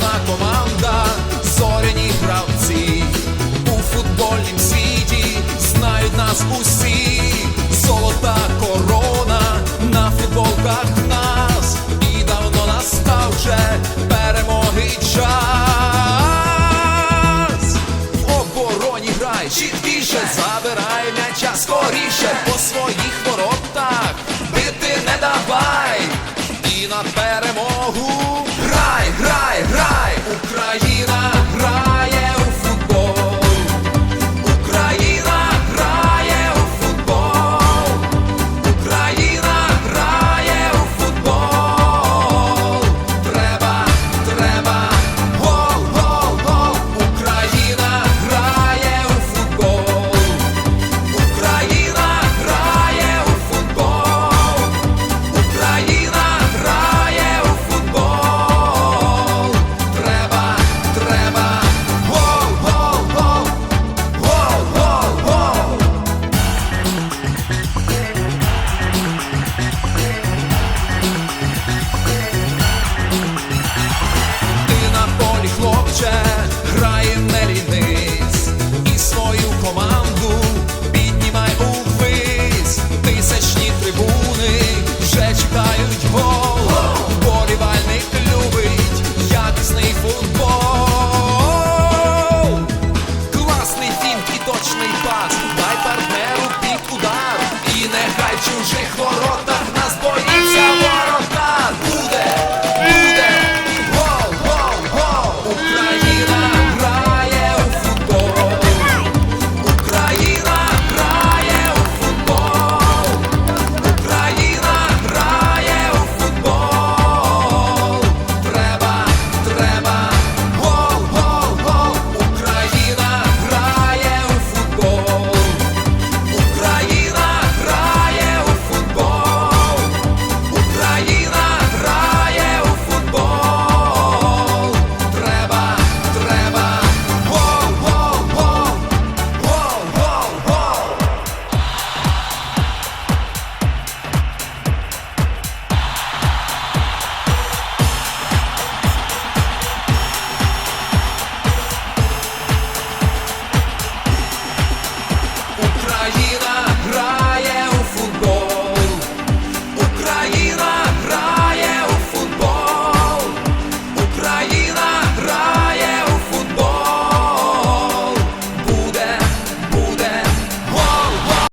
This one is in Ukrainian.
потужна команда, зоряні гравці у футбольнім світі знають нас усі, золота корона на футболках нас, і давно настав вже перемоги час. В обороні грай. точный бас